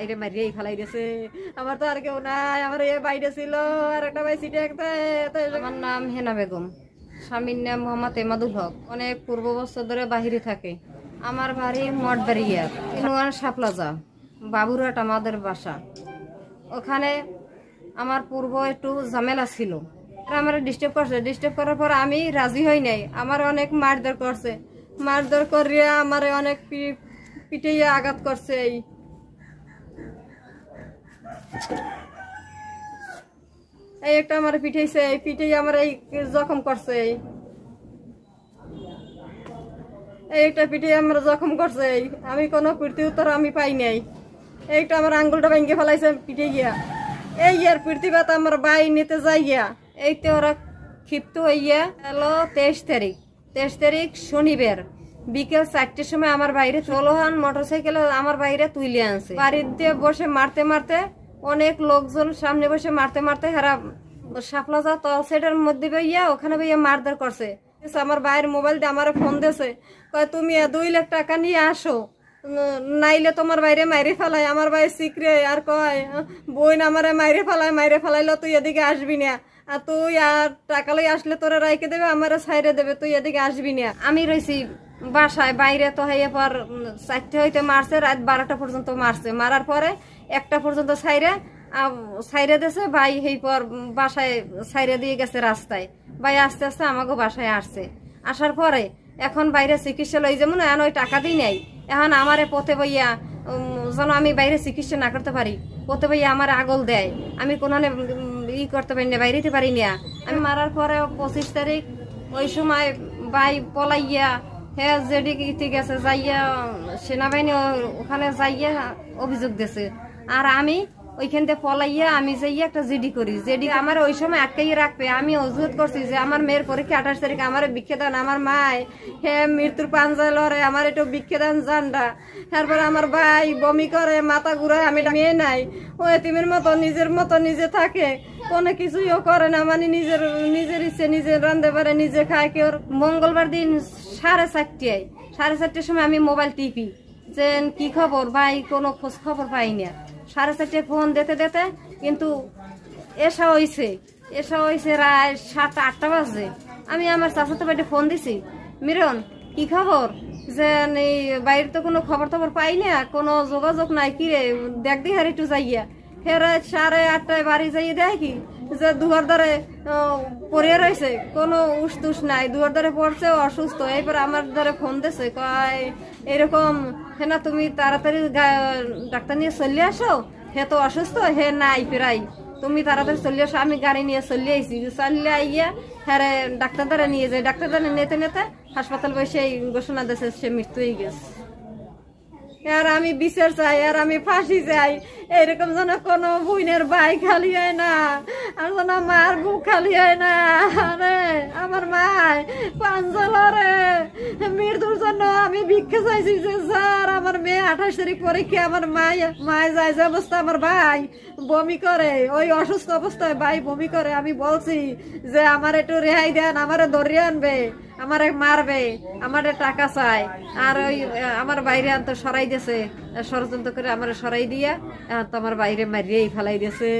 বাইরে মারিয়েই ফেলাই দিয়েছে। আমার তো আর কেউ নাই, আমার এ বাইরে ছিল আর একটা ভাই সিটে একটা আমার নাম হেনা বেগম। স্বামীর নাম মোহাম্মদ এমাদুল হক। অনেক পূর্ব বছর ধরে বাহিরে থাকে। আমার বাড়ি মঠবাড়িয়া তিনুয়ান সাপলাজা বাবুরহাট আমাদের বাসা। ওখানে আমার পূর্ব একটু ঝামেলা ছিল। আমার ডিস্টার্ব করছে। ডিস্টার্ব করার পর আমি রাজি হই নাই। আমার অনেক মারধর করছে। মারধর করিয়া আমার অনেক পিঠে আঘাত করছে এই এই একটা আমার পিঠেছে এই পিঠেই আমার এই জখম করছে, এই। একটা পিঠে আমার জখম করছে আমি কোনো প্রীতি উত্তর আমি পাই নাই। এইটা আমার আঙ্গুলটা ভেঙে ফেলাইছে পিঠে গিয়া। এই ইয়ার প্রীতি আমার বাই নিতে যাই গিয়া। এইতে ওরা ক্ষিপ্ত হইয়া এলো তেইশ তারিখ। তেইশ তারিখ শনিবার, বিকেল চারটের সময় আমার বাইরে ষোলোহান মোটর সাইকেলে আমার বাইরে তুলে আনছে। বাড়ির দিয়ে বসে মারতে মারতে অনেক লোকজন সামনে বসে মারতে মারতে হারা সাপলা যা তল সেটার মধ্যে বইয়া ওখানে বইয়া মারধর করছে। আমার বাইরের মোবাইল দিয়ে আমার ফোন দিয়েছে। কয়, তুমি দুই লাখ টাকা নিয়ে আসো। নাইলে তোমার বাইরে মাইরে ফেলাই। আমার বাইরে সিক্রে আর কয় বইন আমারে মাইরে ফেলায়, মাইরে ফেলাইলো তুই এদিকে আসবি না। আর তুই আর টাকা লই আসলে তোরা রাইকে দেবে, আমার সাইরে দেবে, তুই এদিকে আসবি না। আমি রয়েছি বাসায় বাইরে তো হইয়ে পর চারটে হইতে মারছে রাত বারোটা পর্যন্ত মারছে। মারার পরে একটা পর্যন্ত সাইরে সাইরে দিয়েছে ভাই সেই পর বাসায় সাইরে দিয়ে গেছে রাস্তায়। ভাই আস্তে আস্তে আমাকে বাসায় আসছে। আসার পরে এখন বাইরে চিকিৎসা লই যেমন এখন ওই টাকা দিই নাই। এখন আমারে পথে বইয়া যেন আমি বাইরে চিকিৎসা না করতে পারি পথে বইয়া আমার আগল দেয়। আমি উম, ই করতে পারি না বাইরেতে পারি না। আমি মারার পরে পঁচিশ তারিখ ওই সময় বাই পলাইয়া হ্যাঁ ইতে গেছে যাইয়া, সেনাবাহিনী ওখানে যাইয়া অভিযোগ দিয়েছে আর আমি ওইখান থেকে পলাইয়া আমি যাইয়া একটা জিডি করি। যেডি আমার ওই সময় আটকাইয়ে রাখবে। আমি অজুহাত করছি যে আমার মেয়ের পরীক্ষা আঠাশ তারিখ, আমার বিক্ষে দেন আমার মায় হ্যাঁ মৃত্যুর পাঞ্জায় লড়ে আমার একটু বিক্ষে দেন জানডা। তারপরে আমার ভাই বমি করে, মাথা ঘুরায়, আমি মেয়ে নাই। ও এতিমের মতো, নিজের মতো নিজে থাকে। কোনো কিছুইও করে না। মানে নিজের নিজের ইচ্ছে, নিজে রান্ধতে পারে নিজে খায়। কেউ মঙ্গলবার দিন সাড়ে চারটায়। সাড়ে চারটের সময় আমি মোবাইল টিপি। যে কি খবর? ভাই, কোনো খোঁজ খবর পাই না সাড়ে চারটে ফোন দিতে দিতে কিন্তু এসা হয়েছে এসা হয়েছে রায় সাত আটটা বাজে। আমি আমার চাচাতো বাড়িতে ফোন দিছি, মিরন, কি খবর? যে এই বাইরে তো কোনো খবর টবর পাই না, কোনো যোগাযোগ নাই, কি রে? দেখ দি হার একটু যাইয়া। ফের সাড়ে আটটায় বাড়ি যাইয়ে দেয় কি যে দুয়ার দ্বারে পড়ে রয়েছে কোনো উস তুস নাই। দুয়ার দ্বারে পড়ছে অসুস্থ। এরপর আমার দ্বারে ফোন দিছে, কয়, এরকম, হে না, তুমি তাড়াতাড়ি ডাক্তার নিয়ে চলে আসো। হে তো অসুস্থ, হে নাই প্রায়। তুমি তাড়াতাড়ি চলে আসো, আমি গাড়ি নিয়ে চলে আইসি চলে আইয়া হ্যাঁ ডাক্তার দ্বারা নিয়ে যাই ডাক্তার দ্বারা নিতে নিতে হাসপাতাল বসে ঘোষণা দিয়েছে সে মৃত্যু হয়ে গেছে। আর আমি বিচার চাই, আর আমি ফাঁসি চাই। এরকম যেন কোনো বুইনের বাই খালি হয় না, আর যেন মার বুক খালি হয় না। আরে, আমার মায় পাঞ্জল রে। মৃত্যুর জন্য আমি ভিক্ষা চাইছি যে স্যার, আমার মেয়ে আঠাশ তারিখ পরীক্ষা, আমার মায় মায় যায় যে অবস্থা, আমার ভাই বমি করে, ওই অসুস্থ অবস্থায় ভাই বমি করে। আমি বলছি যে, আমার একটু রেহাই দেন, আমারে ধরিয়ে আনবে। আমারে মারবে, আমারে টাকা চাই। আর ওই, আমার বাইরে আনতো সরাই দিয়েছে। ষড়যন্ত্র করে আমার সরাই দিয়া তো আমার বাইরে মারিয়েই ফেলাই দিয়েছে।